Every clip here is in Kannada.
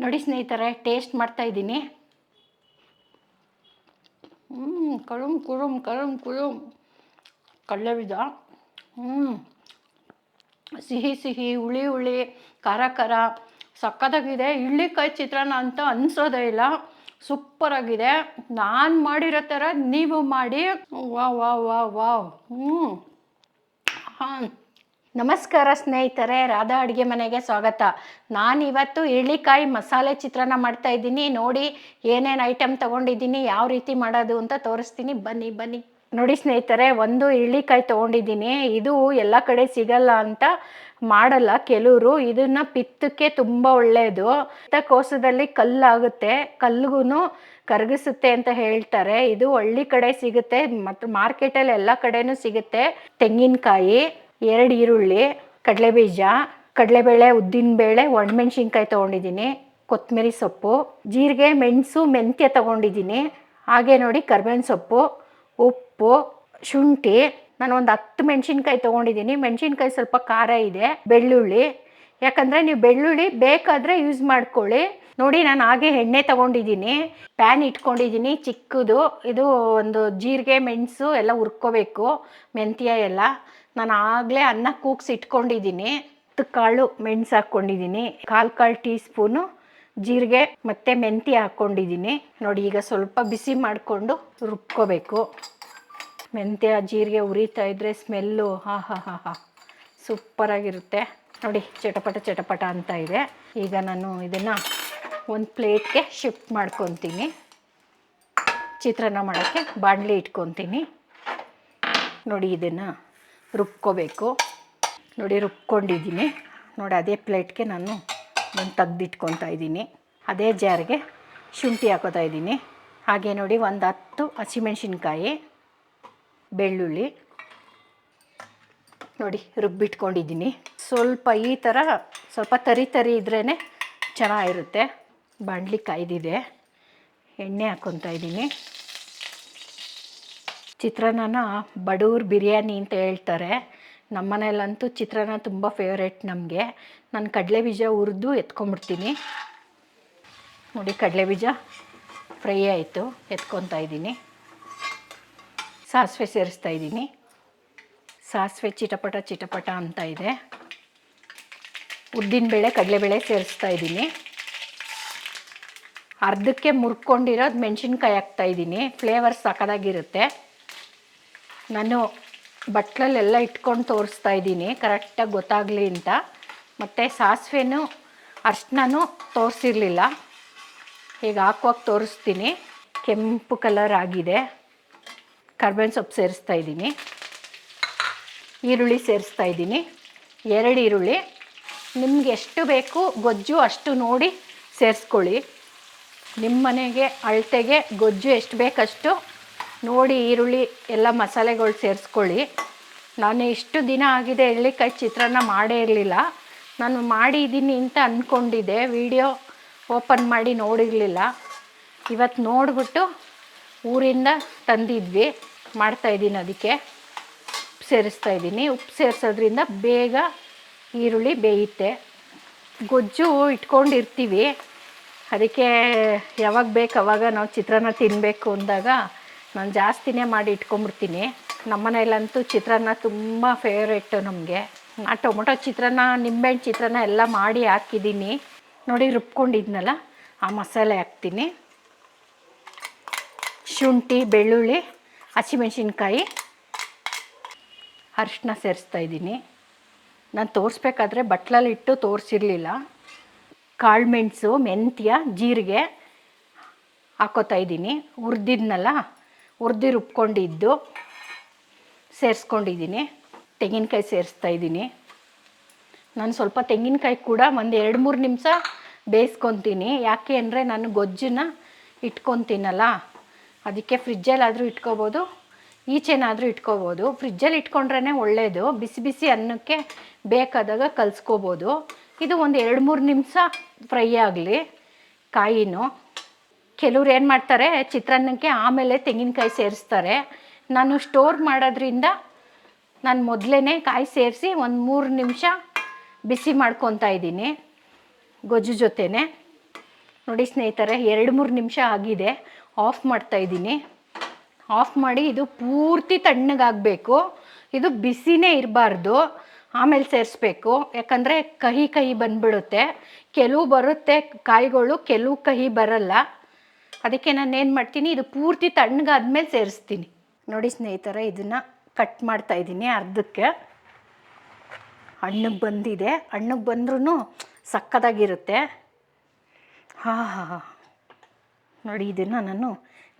ನೋಡಿ ಸ್ನೇಹಿತರೆ ಟೇಸ್ಟ್ ಮಾಡ್ತಾ ಇದ್ದೀನಿ. ಹ್ಞೂ ಕಳುಮ್ ಕುರುಮ್ ಕಳುಮ್ ಕುರುಮ್ ಕಡಲೆ ಬೀಜ ಹ್ಞೂ ಸಿಹಿ ಸಿಹಿ, ಹುಳಿ ಹುಳಿ, ಖಾರ ಖಾರ. ಸಕ್ಕತ್ತಾಗಿದೆ. ಇಳ್ಳಿಕಾಯಿ ಚಿತ್ರಾನ್ನ ಅಂತ ಅನಿಸೋದೇ ಇಲ್ಲ. ಸೂಪರಾಗಿದೆ. ನಾನು ಮಾಡಿರೋ ಥರ ನೀವು ಮಾಡಿ. ವಾ ವಾ ವಾ ವಾವ್. ಹ್ಞೂ ಹಾಂ. ನಮಸ್ಕಾರ ಸ್ನೇಹಿತರೆ, ರಾಧಾ ಅಡುಗೆ ಮನೆಗೆ ಸ್ವಾಗತ. ನಾನಿವತ್ತು ಇಳ್ಳಿಕಾಯಿ ಮಸಾಲೆ ಚಿತ್ರಾನ್ನ ಮಾಡ್ತಾ ಇದ್ದೀನಿ. ನೋಡಿ ಏನೇನು ಐಟಮ್ ತೊಗೊಂಡಿದ್ದೀನಿ, ಯಾವ ರೀತಿ ಮಾಡೋದು ಅಂತ ತೋರಿಸ್ತೀನಿ. ಬನ್ನಿ ಬನ್ನಿ. ನೋಡಿ ಸ್ನೇಹಿತರೆ, ಒಂದು ಇಳ್ಳಿಕಾಯಿ ತೊಗೊಂಡಿದ್ದೀನಿ. ಇದು ಎಲ್ಲ ಕಡೆ ಸಿಗಲ್ಲ ಅಂತ ಮಾಡಲ್ಲ ಕೆಲವರು. ಇದನ್ನ ಪಿತ್ತಕ್ಕೆ ತುಂಬ ಒಳ್ಳೆಯದು ಕೋಸದಲ್ಲಿ ಕಲ್ಲಾಗುತ್ತೆ ಕಲ್ಲಿಗೂ ಕರಗಿಸುತ್ತೆ ಅಂತ ಹೇಳ್ತಾರೆ. ಇದು ಹಳ್ಳಿ ಕಡೆ ಸಿಗುತ್ತೆ, ಮತ್ತು ಮಾರ್ಕೆಟಲ್ಲಿ ಎಲ್ಲ ಕಡೆನೂ ಸಿಗುತ್ತೆ ತೆಂಗಿನಕಾಯಿ. ಎರಡು ಈರುಳ್ಳಿ, ಕಡಲೆಬೀಜ, ಕಡಲೆಬೇಳೆ, ಉದ್ದಿನಬೇಳೆ, ಒಣಮೆಣ್ಸಿನ್ಕಾಯಿ ತೊಗೊಂಡಿದ್ದೀನಿ, ಕೊತ್ತಂಬರಿ ಸೊಪ್ಪು, ಜೀರಿಗೆ, ಮೆಣಸು, ಮೆಂತ್ಯ ತೊಗೊಂಡಿದ್ದೀನಿ, ಹಾಗೆ ನೋಡಿ ಕರ್ಬೇವಿನ ಸೊಪ್ಪು, ಉಪ್ಪು, ಶುಂಠಿ ನಾನು ಒಂದು ಹತ್ತು ಮೆಣಸಿನ್ಕಾಯಿ ತೊಗೊಂಡಿದ್ದೀನಿ, ಮೆಣಸಿನ್ಕಾಯಿ ಸ್ವಲ್ಪ ಖಾರ ಇದೆ, ಬೆಳ್ಳುಳ್ಳಿ, ಯಾಕಂದರೆ ನೀವು ಬೆಳ್ಳುಳ್ಳಿ ಬೇಕಾದರೆ ಯೂಸ್ ಮಾಡ್ಕೊಳ್ಳಿ. ನೋಡಿ ನಾನು ಹಾಗೆ ಎಣ್ಣೆ ತೊಗೊಂಡಿದ್ದೀನಿ ಪ್ಯಾನ್ ಇಟ್ಕೊಂಡಿದ್ದೀನಿ, ಚಿಕ್ಕದು, ಇದು ಒಂದು ಜೀರಿಗೆ, ಮೆಣಸು ಎಲ್ಲ ಹುರ್ಕೋಬೇಕು, ಮೆಂತ್ಯ ಎಲ್ಲ. ನಾನು ಆಗಲೇ ಅನ್ನ ಕೂಗ್ಸಿ ಇಟ್ಕೊಂಡಿದ್ದೀನಿ. ಕಾಳು ಮೆಣಸು ಹಾಕ್ಕೊಂಡಿದ್ದೀನಿ. ಕಾಲು ಕಾಲು ಟೀ ಸ್ಪೂನು ಜೀರಿಗೆ ಮತ್ತು ಮೆಂತಿ ಹಾಕ್ಕೊಂಡಿದ್ದೀನಿ. ನೋಡಿ, ಈಗ ಸ್ವಲ್ಪ ಬಿಸಿ ಮಾಡಿಕೊಂಡು ರುಬ್ಕೋಬೇಕು. ಮೆಂತ್ಯ, ಜೀರಿಗೆ ಉರಿತಾ ಇದ್ದರೆ ಸ್ಮೆಲ್ಲು ಹಾ ಹಾ ಹಾ ಹಾ. ಸೂಪರಾಗಿರುತ್ತೆ. ನೋಡಿ, ಚಟಪಟ ಚಟಪಟ ಅಂತ ಇದೆ. ಈಗ ನಾನು ಇದನ್ನು ಒಂದು ಪ್ಲೇಟ್ಗೆ ಶಿಫ್ಟ್ ಮಾಡ್ಕೊತೀನಿ. ಚಿತ್ರಾನ್ನ ಮಾಡೋಕ್ಕೆ ಬಾಣಲಿ ಇಟ್ಕೊತೀನಿ. ನೋಡಿ, ಇದನ್ನು ರುಬ್ಕೋಬೇಕು. ನೋಡಿ, ರುಬ್ಕೊಂಡಿದ್ದೀನಿ. ನೋಡಿ, ಅದೇ ಪ್ಲೇಟ್ಗೆ ನಾನು ಒಂದು ತೆಗ್ದಿಟ್ಕೊತಾ ಇದ್ದೀನಿ. ಅದೇ ಜಾರಿಗೆ ಶುಂಠಿ ಹಾಕೋತಾ ಇದ್ದೀನಿ. ಹಾಗೆ ನೋಡಿ, ಒಂದು ಹತ್ತು ಹಸಿಮೆಣ್ಸಿನ್ಕಾಯಿ, ಬೆಳ್ಳುಳ್ಳಿ, ನೋಡಿ, ರುಬ್ಬಿಟ್ಕೊಂಡಿದ್ದೀನಿ. ಸ್ವಲ್ಪ ಈ ಥರ, ಸ್ವಲ್ಪ ತರಿ ತರಿ ಇದ್ರೇ ಚೆನ್ನಾಗಿರುತ್ತೆ. ಬಾಣಲಿ ಕಾಯ್ದಿದೆ ಎಣ್ಣೆ ಹಾಕ್ಕೊತಾ ಇದ್ದೀನಿ. ಚಿತ್ರಾನ್ನ ಬಡವ್ರ ಬಿರಿಯಾನಿ ಅಂತ ಹೇಳ್ತಾರೆ. ನಮ್ಮ ಮನೇಲಂತೂ ಚಿತ್ರಾನ್ನ ತುಂಬ ಫೇವ್ರೇಟ್ ನಮಗೆ. ನಾನು ಕಡಲೆ ಬೀಜ ಹುರಿದು ಎತ್ಕೊಂಬಿಡ್ತೀನಿ ನೋಡಿ ಕಡಲೆ ಬೀಜ ಫ್ರೈ ಆಯಿತು, ಎತ್ಕೊತಾ ಇದ್ದೀನಿ. ಸಾಸಿವೆ ಸೇರಿಸ್ತಾ ಇದ್ದೀನಿ. ಸಾಸಿವೆ ಚಿಟಪಟ ಚಿಟಪಟ ಅಂತ ಇದೆ. ಉದ್ದಿನ ಉದ್ದಿನಬೇಳೆ ಕಡಲೆಬೇಳೆ ಸೇರಿಸ್ತಾ ಇದ್ದೀನಿ. ಅರ್ಧಕ್ಕೆ ಮುರ್ಕೊಂಡಿರೋದು ಮೆಣಸಿನ್ಕಾಯಿ ಹಾಕ್ತಾಯಿದ್ದೀನಿ ಫ್ಲೇವರ್ ಸಕ್ಕದಾಗಿರುತ್ತೆ ನಾನು ಬಟ್ಲಲ್ಲೆಲ್ಲ ಇಟ್ಕೊಂಡು ತೋರಿಸ್ತಾ ಇದ್ದೀನಿ. ಕರೆಕ್ಟಾಗಿ ಗೊತ್ತಾಗಲಿ ಅಂತ. ಮತ್ತು ಸಾಸಿವೆನೂ ಅರ್ಶಿನೂ ತೋರಿಸಿರಲಿಲ್ಲ. ಈಗ ಹಾಕುವಾಗ ತೋರಿಸ್ತೀನಿ. ಕೆಂಪು ಕಲರ್ ಆಗಿದೆ. ಕರ್ಬೇವಿನ ಸೊಪ್ಪು ಸೇರಿಸ್ತಾ ಇದ್ದೀನಿ. ಈರುಳ್ಳಿ ಸೇರಿಸ್ತಾ ಇದ್ದೀನಿ. ಎರಡು ಈರುಳ್ಳಿ. ನಿಮ್ಗೆ ಎಷ್ಟು ಬೇಕು ಗೊಜ್ಜು ಅಷ್ಟು ನೋಡಿ ಸೇರಿಸ್ಕೊಳ್ಳಿ. ನಿಮ್ಮ ಮನೆಗೆ, ಅಳತೆಗೆ ಗೊಜ್ಜು ಎಷ್ಟು ಬೇಕಷ್ಟು ನೋಡಿ ಈರುಳ್ಳಿ ಎಲ್ಲ ಮಸಾಲೆಗಳು ಸೇರಿಸ್ಕೊಳ್ಳಿ. ನಾನು ಇಷ್ಟು ದಿನ ಆಗಿದೆ ಎಳ್ಳಿಕಾಯಿ ಚಿತ್ರಾನ್ನ ಮಾಡೇ ಇರಲಿಲ್ಲ. ನಾನು ಮಾಡಿದ್ದೀನಿ ಅಂತ ಅಂದ್ಕೊಂಡಿದ್ದೆ ವಿಡಿಯೋ ಓಪನ್ ಮಾಡಿ ನೋಡಿರಲಿಲ್ಲ. ಇವತ್ತು ನೋಡಿಬಿಟ್ಟು ಊರಿಂದ ತಂದಿದ್ವಿ. ಮಾಡ್ತಾಯಿದ್ದೀನಿ ಅದಕ್ಕೆ. ಉಪ್ಪು ಸೇರಿಸ್ತಾ ಇದ್ದೀನಿ. ಉಪ್ಪು ಸೇರಿಸೋದ್ರಿಂದ ಬೇಗ ಈರುಳ್ಳಿ ಬೇಯುತ್ತೆ. ಗೊಜ್ಜು ಇಟ್ಕೊಂಡಿರ್ತೀವಿ. ಅದಕ್ಕೆ ಯಾವಾಗ ಬೇಕು ಅವಾಗ ನಾವು ಚಿತ್ರಾನ್ನ ತಿನ್ನಬೇಕು ಅಂದಾಗ ನಾನು ಜಾಸ್ತಿನೇ ಮಾಡಿ ಇಟ್ಕೊಂಬಿಡ್ತೀನಿ ಮನೆಯಲ್ಲಂತೂ ಚಿತ್ರಾನ್ನ ತುಂಬ ಫೇವ್ರೇಟು ನಮಗೆ. ಆ ಟೊಮೊಟೊ ಚಿತ್ರಾನ್ನ, ನಿಂಬೆಹಣ್ಣು ಚಿತ್ರಾನ್ನ ಎಲ್ಲ ಮಾಡಿ ಹಾಕಿದ್ದೀನಿ ನೋಡಿ ರುಬ್ಕೊಂಡಿದ್ನಲ್ಲ, ಆ ಮಸಾಲೆ ಹಾಕ್ತೀನಿ. ಶುಂಠಿ, ಬೆಳ್ಳುಳ್ಳಿ, ಹಸಿಮೆಣ್ಸಿನ್ಕಾಯಿ ಅರಿಶಿನ ಸೇರಿಸ್ತಾ ಇದ್ದೀನಿ. ನಾನು ತೋರಿಸ್ಬೇಕಾದ್ರೆ ಬಟ್ಲಲ್ಲಿ ಇಟ್ಟು ತೋರಿಸಿರ್ಲಿಲ್ಲ. ಕಾಳುಮೆಣಸು ಮೆಂತ್ಯ, ಜೀರಿಗೆ ಹಾಕೋತಾ ಇದ್ದೀನಿ. ಹುರಿದಿದ್ನಲ್ಲ ಹುರ್ದು ರುಬ್ಕೊಂಡಿದ್ದು ಸೇರಿಸ್ಕೊಂಡಿದ್ದೀನಿ. ತೆಂಗಿನಕಾಯಿ ಸೇರಿಸ್ತಾ ಇದ್ದೀನಿ. ನಾನು ಸ್ವಲ್ಪ ತೆಂಗಿನಕಾಯಿ ಕೂಡ ಒಂದು ಎರಡು ಮೂರು ನಿಮಿಷ ಬೇಯಿಸ್ಕೊತೀನಿ. ಯಾಕೆ ಅಂದರೆ ನಾನು ಗೊಜ್ಜನ್ನ ಇಟ್ಕೊತೀನಲ್ಲ, ಅದಕ್ಕೆ ಫ್ರಿಜ್ಜಲ್ಲಾದರೂ ಇಟ್ಕೋಬೋದು, ಈಚೆನಾದರೂ ಇಟ್ಕೋಬೋದು. ಫ್ರಿಜ್ಜಲ್ಲಿ ಇಟ್ಕೊಂಡ್ರೇ ಒಳ್ಳೆಯದು ಬಿಸಿ ಬಿಸಿ ಅನ್ನಕ್ಕೆ ಬೇಕಾದಾಗ ಕಲಿಸ್ಕೋಬೋದು. ಇದು ಒಂದು ಎರಡು ಮೂರು ನಿಮಿಷ ಫ್ರೈ ಆಗಲಿ, ಕಾಯಿನೂ. ಕೆಲವ್ರು ಏನು ಮಾಡ್ತಾರೆ, ಚಿತ್ರಾನ್ನಕ್ಕೆ ಆಮೇಲೆ ತೆಂಗಿನಕಾಯಿ ಸೇರಿಸ್ತಾರೆ. ನಾನು ಸ್ಟೋರ್ ಮಾಡೋದ್ರಿಂದ ನಾನು ಮೊದಲೇ ಕಾಯಿ ಸೇರಿಸಿ ಒಂದು ಮೂರು ನಿಮಿಷ ಬಿಸಿ ಮಾಡ್ಕೊತಾ ಇದ್ದೀನಿ, ಗೊಜ್ಜು ಜೊತೆನೆ. ನೋಡಿ ಸ್ನೇಹಿತರೆ, ಎರಡು ಮೂರು ನಿಮಿಷ ಆಗಿದೆ ಆಫ್ ಮಾಡ್ತಾ ಇದ್ದೀನಿ. ಆಫ್ ಮಾಡಿ ಇದು ಪೂರ್ತಿ ತಣ್ಣಗಾಗಬೇಕು. ಇದು ಬಿಸಿನೇ ಇರಬಾರ್ದು, ಆಮೇಲೆ ಸೇರಿಸ್ಬೇಕು. ಯಾಕಂದರೆ ಕಹಿ ಕಹಿ ಬಂದ್ಬಿಡುತ್ತೆ. ಕೆಲವು ಬರುತ್ತೆ, ಕಾಯಿಗಳು ಕೆಲವು ಕಹಿ ಬರಲ್ಲ. ಅದಕ್ಕೆ ನಾನು ಏನು ಮಾಡ್ತೀನಿ, ಇದು ಪೂರ್ತಿ ತಣ್ಣಗಾದ್ಮೇಲೆ ಸೇರಿಸ್ತೀನಿ. ನೋಡಿ ಸ್ನೇಹಿತರೆ, ಇದನ್ನು ಕಟ್ ಮಾಡ್ತಾ ಇದ್ದೀನಿ ಅರ್ಧಕ್ಕೆ. ಹಣ್ಣಿಗೆ ಬಂದಿದೆ. ಹಣ್ಣಿಗೆ ಬಂದ್ರೂ ಸಕ್ಕದಾಗಿರುತ್ತೆ. ಹಾಂ ಹಾಂ ಹಾಂ. ನೋಡಿ ಇದನ್ನು ನಾನು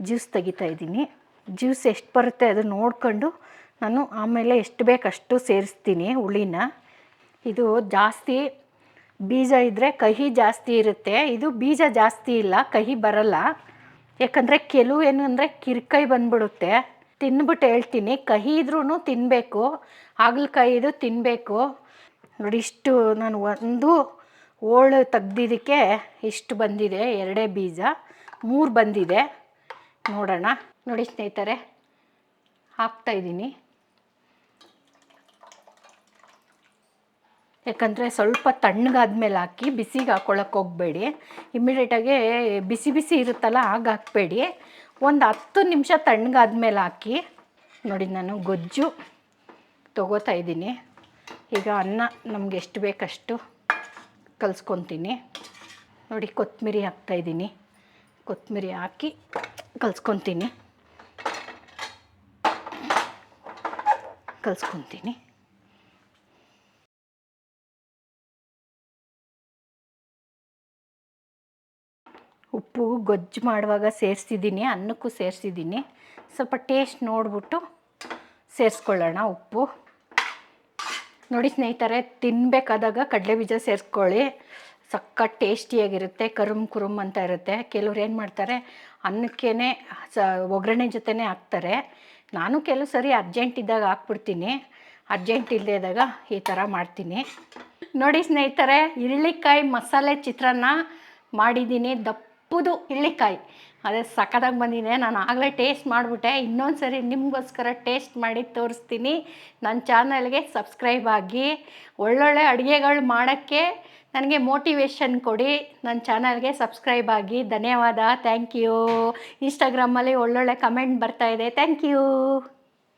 ಜ್ಯೂಸ್ ತೆಗಿತಾ ಇದ್ದೀನಿ. ಜ್ಯೂಸ್ ಎಷ್ಟು ಬರುತ್ತೆ ಅದು ನೋಡ್ಕೊಂಡು ನಾನು ಆಮೇಲೆ ಎಷ್ಟು ಬೇಕಷ್ಟು ಸೇರಿಸ್ತೀನಿ ಹುಳಿನ. ಇದು ಜಾಸ್ತಿ ಬೀಜ ಇದ್ದರೆ ಕಹಿ ಜಾಸ್ತಿ ಇರುತ್ತೆ. ಇದು ಬೀಜ ಜಾಸ್ತಿ ಇಲ್ಲ, ಕಹಿ ಬರಲ್ಲ. ಯಾಕಂದರೆ ಕೆಲವು ಏನು ಅಂದರೆ ಕಿರ್ಕೈ ಬಂದ್ಬಿಡುತ್ತೆ. ತಿನ್ಬಿಟ್ಟು ಹೇಳ್ತೀನಿ, ಕಹಿ ಇದ್ರೂ ತಿನ್ನಬೇಕು ಹಾಗಲಕಾಯಿದು ತಿನ್ನಬೇಕು ನೋಡಿ, ಇಷ್ಟು ನಾನು ಒಂದು ಓಳು ತೆಗ್ದಿದ್ದಕ್ಕೆ ಇಷ್ಟು ಬಂದಿದೆ, ಎರಡೇ ಬೀಜ, ಮೂರು ಬಂದಿದೆ. ನೋಡೋಣ. ನೋಡಿ ಸ್ನೇಹಿತರೆ ಹಾಕ್ತಾಯಿದ್ದೀನಿ ಯಾಕಂದರೆ ಸ್ವಲ್ಪ ತಣ್ಣಗಾದ್ಮೇಲೆ ಹಾಕಿ ಬಿಸಿಗೆ ಹಾಕ್ಕೊಳಕ್ಕೆ ಹೋಗಬೇಡಿ. ಇಮ್ಮಿಡಿಯೇಟಾಗಿ ಬಿಸಿ ಬಿಸಿ ಇರುತ್ತಲ್ಲ, ಆಗ ಹಾಕಬೇಡಿ. ಒಂದು ಹತ್ತು ನಿಮಿಷ ತಣ್ಣಗಾದ್ಮೇಲೆ ಹಾಕಿ, ನೋಡಿ ನಾನು ಗೊಜ್ಜು ತೊಗೋತಾ ಇದ್ದೀನಿ. ಈಗ ಅನ್ನ ನಮ್ಗೆ ಎಷ್ಟು ಬೇಕಷ್ಟು ಕಲ್ಸ್ಕೊತೀನಿ. ನೋಡಿ ಕೊತ್ತಂಬರಿ ಹಾಕ್ತಾಯಿದ್ದೀನಿ ಕೊತ್ತಂಬರಿ ಹಾಕಿ ಕಲ್ಸ್ಕೊತೀನಿ. ಕಲಿಸ್ಕೊತೀನಿ. ಉಪ್ಪು ಗೊಜ್ಜು ಮಾಡುವಾಗ ಸೇರಿಸಿದ್ದೀನಿ, ಅನ್ನಕ್ಕೂ ಸೇರಿಸಿದ್ದೀನಿ. ಸ್ವಲ್ಪ ಟೇಸ್ಟ್ ನೋಡಿಬಿಟ್ಟು ಸೇರಿಸ್ಕೊಳ್ಳೋಣ ಉಪ್ಪು. ನೋಡಿ ಸ್ನೇಹಿತರೆ ತಿನ್ನಬೇಕಾದಾಗ ಕಡಲೆ ಬೀಜ ಸೇರಿಸ್ಕೊಳ್ಳಿ. ಸಖತ್ ಟೇಸ್ಟಿಯಾಗಿರುತ್ತೆ, ಕರುಮ್ ಕುರುಮ್ ಅಂತ ಇರುತ್ತೆ. ಕೆಲವ್ರು ಏನು ಮಾಡ್ತಾರೆ ಅನ್ನಕ್ಕೇ ಸ ಒಗ್ಗರಣೆ ಜೊತೆನೇ ಹಾಕ್ತಾರೆ. ನಾನು ಕೆಲವು ಸರಿ ಅರ್ಜೆಂಟ್ ಇದ್ದಾಗ ಹಾಕ್ಬಿಡ್ತೀನಿ. ಅರ್ಜೆಂಟ್ ಇಲ್ಲದೆ ಇದ್ದಾಗ ಈ ಥರ ಮಾಡ್ತೀನಿ. ನೋಡಿ ಸ್ನೇಹಿತರೆ ಇರಳಿಕಾಯಿ ಮಸಾಲೆ ಚಿತ್ರಾನ್ನ ಮಾಡಿದ್ದೀನಿ. ದಪ್ಪದು ಇಳ್ಳಿಕಾಯಿ ಅದೇ ಸಖತ್ತಾಗಿ ಬಂದಿದೆ. ನಾನು ಆಗಲೇ ಟೇಸ್ಟ್ ಮಾಡಿಬಿಟ್ಟೆ. ಇನ್ನೊಂದು ಸರಿ ನಿಮಗೋಸ್ಕರ ಟೇಸ್ಟ್ ಮಾಡಿ ತೋರಿಸ್ತೀನಿ. ನನ್ನ ಚಾನಲ್ಗೆ ಸಬ್ಸ್ಕ್ರೈಬ್ ಆಗಿ. ಒಳ್ಳೊಳ್ಳೆ ಅಡುಗೆಗಳು ಮಾಡೋಕ್ಕೆ ನನಗೆ ಮೋಟಿವೇಶನ್ ಕೊಡಿ. ನನ್ನ ಚಾನಲ್ಗೆ ಸಬ್ಸ್ಕ್ರೈಬ್ ಆಗಿ. ಧನ್ಯವಾದ. Thank you. ಇನ್ಸ್ಟಾಗ್ರಾಮಲ್ಲಿ ಒಳ್ಳೊಳ್ಳೆ ಕಮೆಂಟ್ ಬರ್ತಾಯಿದೆ ಥ್ಯಾಂಕ್ ಯು.